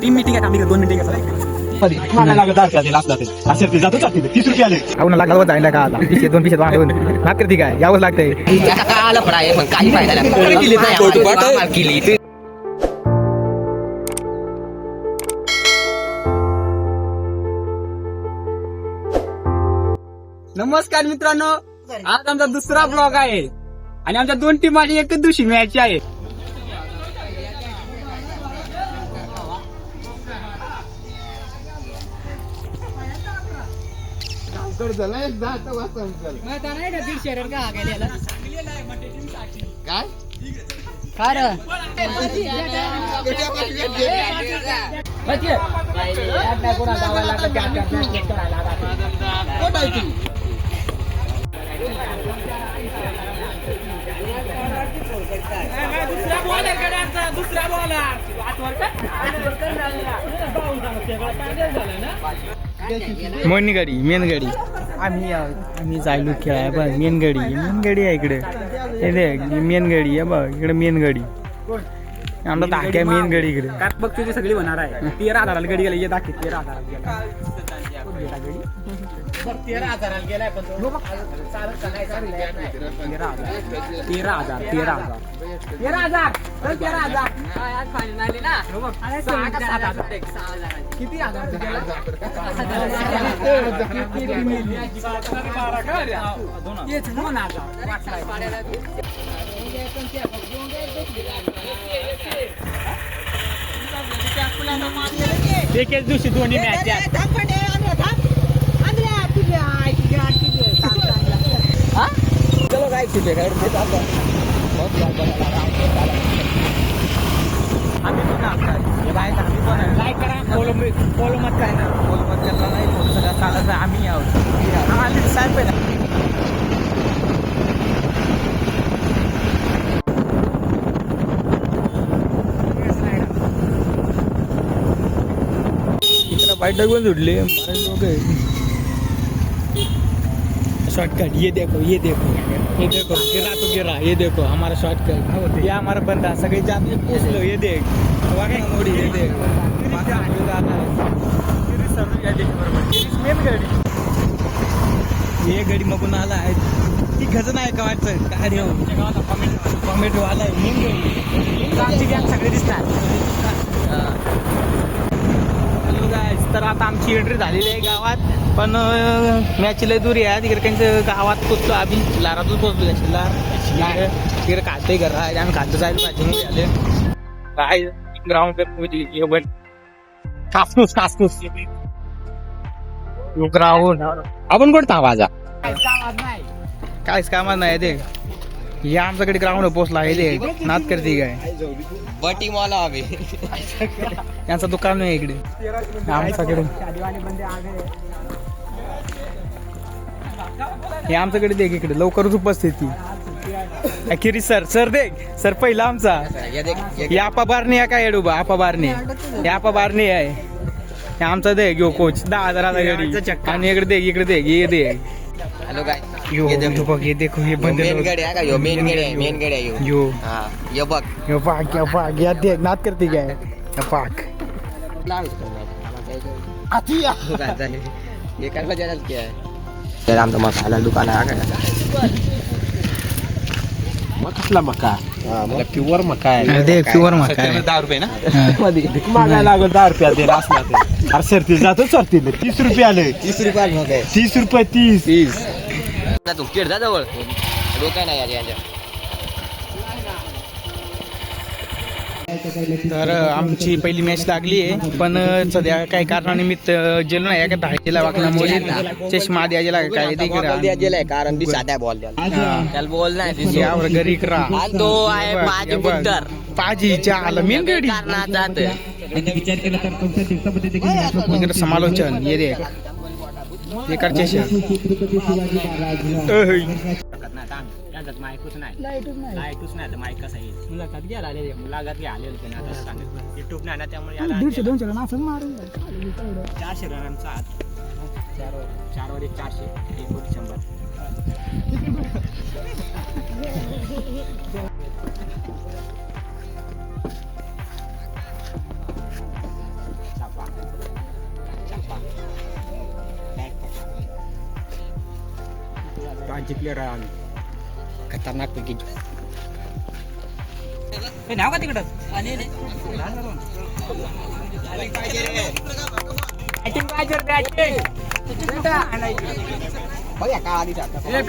Team meeting आहे आम्ही दोन मिनिटं लागला जायला का आता पिशे दोन पिशे वाढवून काय यावंच लागतंय पण आहे पण काही फायदा नाही केली केली नमस्कार मित्रांनो आज आमचा दुसरा ब्लॉग आहे. आणि आमच्या दोन टीम माझी एकच दिवशी मॅच आहे. उकड झाला दहा तर वाजता उकड माहिती नाही ना दीड का गेलेला काय दुसरा बॉलर करायचा दुसरा बॉलर आठवर झालं ना मोनी गाडी मेन गाडी आम्ही आम्ही जायलो खेळाय बघ मेन गाडी मेन गाडी आहे इकडे. हे देख मेन गाडी आहे बघ इकडे मेन गाडी आमचा धाक्या मेन गाडी इकडे. काय बघ तुझी सगळी होणार आहे. तेरा हजाराला गडी गेला ये दाखव तेरा हजाराला गेला. तेरा हजाराला गेलाय पण तो. तेरा हजार तेरा हजार तेरा हजार तेरा हजार चल, तेरा हजार हो बघ, सहा का सात हजार? किती हजार तू गेला? तेच दोन हजार वाचलाय. एकेच दिवशी दोन्ही मॅच आम्ही पण आता हे बाहेर आम्ही पण आहे. करा फॉलो कोलमत मत काय ना कोलमत मत नाही फोटो सगळं चालत आम्ही आहोत आम्ही साहेब आहे ना सुटली बाईट पण शॉर्टकट ये देखो ये देखो। ये देखो गिरा तो गिरा ये देखो हमारा शॉर्टकट ये हमारा बंदा सगळे जाम पूछ लो ये देख। मोडी ये देख। मागे है. मेन गाडी ये गाडी मगून आला आहे ती खजन आहे का वाटतं काय कॉमेंट वाला आहे मेन गाडी। आमची सगळे दिसतात। तर आता आमची एंट्री झालेली आहे गावात. पण मॅच लय दूर आहे. तिकडे त्यांचं गावात पोचलो आम्ही. लारातून पोचलो त्याची लार तिकडे खाते घर. आम्ही खातं जायला पाहिजे झाले. काय ग्राउंड पण कासकूस कासकूस. ग्राउंड आपण कोणता आवाज काहीच कामात नाही. ते या आमच्याकडे ग्राउंड पोचला आहे ते नाद करते काय? बटी मला हवी यांचं दुकान आहे इकडे. आमच्याकडे. हे आमच्याकडे देख इकडे लवकरच उपस्थिती अखेरी सर सर देख सर पहिला आमचा. हे आपा बारणे आहे काय येडूबा आपा बारणे. हे आपा बारणे आहे. हे आमचा दे घेऊ कोच दहा हजाराचा आणि इकडे देख इकडे देख ये दे हॅलो काय यो ये देखो. यो बघ हे देखो हे बंद मेन गाडी आहे का? यो मेन गाडी आहे मेन गाडी आहे यो. यो. हा ये बघ. यो पाक यो पाक या देख नात करते काय या पाक ये. काय बजायला क्या आहे? तर आमचं मसाला दुकान आहे कसला मका? प्युअर मका आहे. प्युअर काय? दहा रुपये ना? मागायला लागल दहा रुपया दे अरे जातो सरती तीस रुपये आले. तीस आहे तीस रुपये तीस. तीस. तू किड जा जवळ डोका नाही यार यांच्या तर आमची पहिली मॅच लागली आहे. पण सध्या काही कारणानिमित्त गेलो नाही एका धायला वाकल्यामुळे चष्मा द्या गेला काय ते करा. द्या गेलाय कारण ती साध्या बॉल द्या हा. त्याला बॉल नाही यावर घरी करा आणि तो आहे माझी बुद्धार पाजीच्या आलं मेन गाडी. इकडे समालोचन? ये दे इकडचे माईकच नाही लाईटच नाही तर माईक कसा येईल मुलाखत घ्यायला आलेले मुलाखत घ्या आलेले पण आता सांगितलं युट्यूब नाही ना त्यामुळे दीडशे दोनशे रन असं मारून चारशे रनांचा आत चार चार वर एक चारशे एक कोटी शंभर जिंकले आम्ही. खतरनाक पैकी. नाव का तिकडं? बघा काळा दिसत काय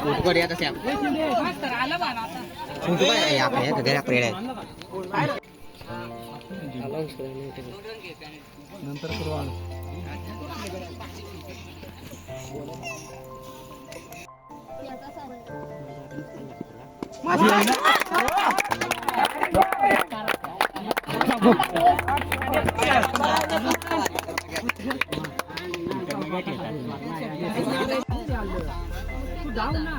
फोटो काढूया तसे फोटो काय आपल्या घरी आपल्या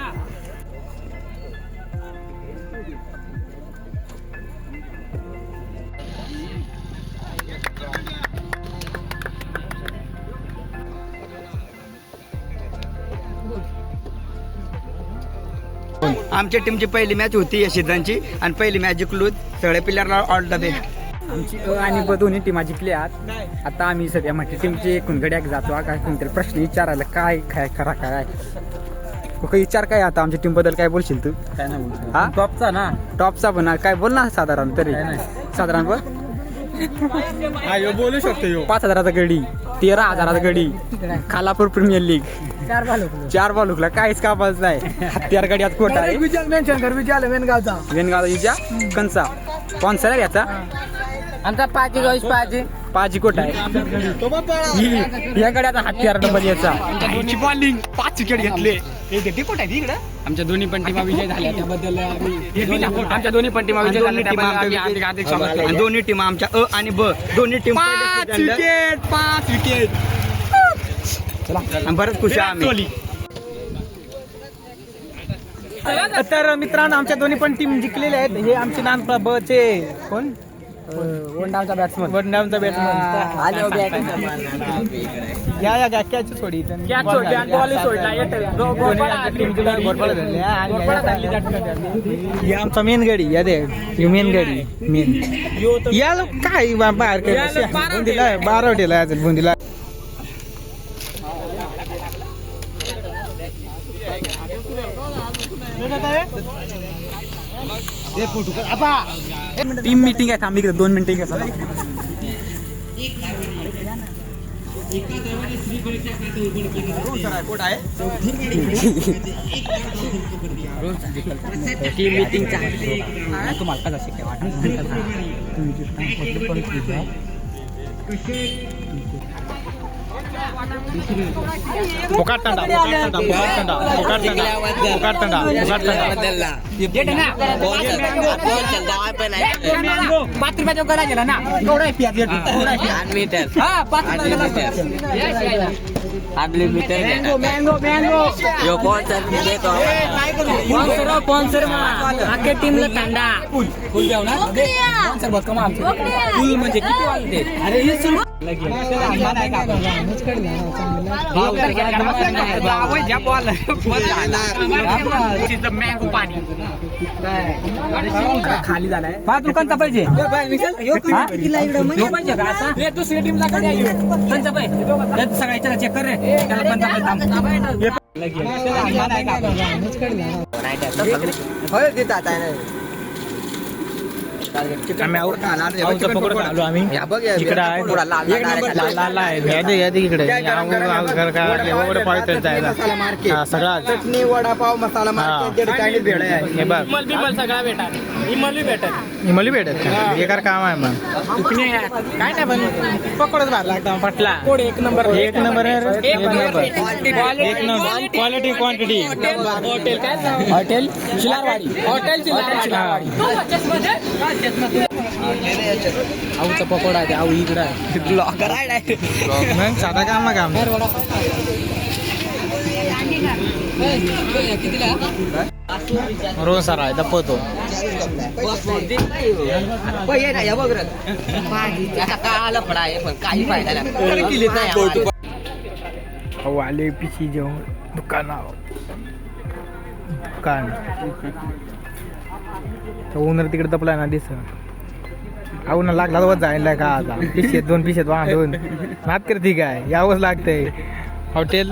आहे आमच्या टीमची पहिली मॅच होती यशिदांची आणि पहिली मॅच जिंकलो सगळ्या प्लेयरला ऑल डबे आमची अ आणि ब दोन्ही टीमा जिंकल्यात आता. आम्ही सध्या म्हणजे टीमचे एकूण गड्याक जातो काय कोणतरी प्रश्न विचारायला काय काय खरा काय? काही विचार काय आता? आमच्या टीमबद्दल काय बोलशील तू? काय नाही हा? टॉपचा ना. टॉपचा पण काय बोल ना साधारण तरी. साधारण बघ हा ह्यो बोलू शकतो ह्यो पाच हजाराचा गडी तेरा हजाराचा गडी खालापूर प्रीमियर लीग. चार बालुकला काहीच कापाच नाही. हत्यार गाडी आज खोटा आहे. मेन्शन कर विचारलं मेनगावचा वेनगाव हिच्या कंचा आहे याचा? आमचा पाची गावीस पाची पाची कोट आहे. ही- या गड्याचा हत्यार डबल याचा. बॉलिंग पाच विकेट घेतले. आमच्या दोन्ही पण टीमा विजय झाल्या. त्याबद्दल आमच्या दोन्ही पण टीमा विजय झाल्या. दोन्ही टीमा आमच्या अ आणि ब. दोन्ही टीम पाच विकेट पाच विकेट बरंच खुश आम्ही. तर मित्रांनो आमच्या दोन्ही पण टीम जिंकलेले आहेत. हे आमचे नान ब चे कोण? वनडावचा बॅट्समन वडनामचा बॅट्समन या या कॅच सोडी. ही आमचा मेन गाडी. या दे. ही मेन गाडी. मेन या लो काय बाहेर बुंदीला बारा होटेला असेल बुंदीला. टीम मीटिंग आहे थांब इकडे दोन मिनिटं घ्या टीम मीटिंगचा तुम्हाला कसं शिकाय पुकारतंडा पुकारतंडा पुकारतंडा पुकारतंडा पुकारतंडा पाच रुपयाचा करा गेला ना एवढा पियाज अनलिमिटेड हा पाच अनलिमिटेड मँगो मँगो मँगो यो कोण सर मी देतो स्पॉन्सर स्पॉन्सर आगे टीमला थंडा फुल जाऊ ना स्पॉन्सर बघ कमा फुल म्हणजे किती वाजते अरे हे सुरू खाली झालाय पाच दुकानचा पाहिजे हा? हे दुसऱ्या टीमला. हे चेक कर रे. त्याला पण. आम्ही इकडे आहे. लाल आहे या इकडे. एवढं पाहिजे जायला. हा सगळा. चटणी वडापाव मसाला मार्केट, हे. बघ. सगळा भेटा विमल बी भेटत. इमली भेटत का? बेकार काम आहे मग. काय नाही पण पकडच भार लागतो पटला. कोड एक नंबर. एक नंबर आहे रे. एक नंबर. Quality. एक नंबर. क्वालिटी क्वांटिटी हॉटेल काय हॉटेल शिलारवाडी हॉटेल शिलारवाडी आऊचा पकोडा आहे आऊ इकडे आहे. मग साधा काम आहे काम रोज सारा आहे दपवतो वाले आले पिशी जेवण. दुकानावर दुकान ओनर तिकडे तपलाय ना दिस अहो ना लागला तर जायला का आता पिशेत दोन पिशेत बांधून नात करते काय यावंच लागतंय हॉटेल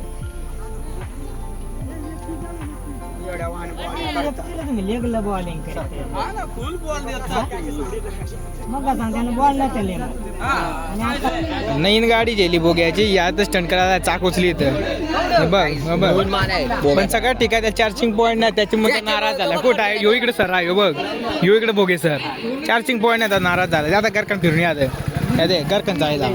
नवीन गाडी गेली बोग्याची यात स्टंट करायला चाक उचली हे बघ बघ. पण सगळं ठीक आहे त्या चार्जिंग पॉईंट नाही त्याच्यामुळे तो नाराज झाला. कुठं आहे? यो इकडे सर आहे बघ. यो इकडे बोगे सर. चार्जिंग पॉईंट नाही तर नाराज झाला. आता गरकन फिरून या या दे गरकन जायला.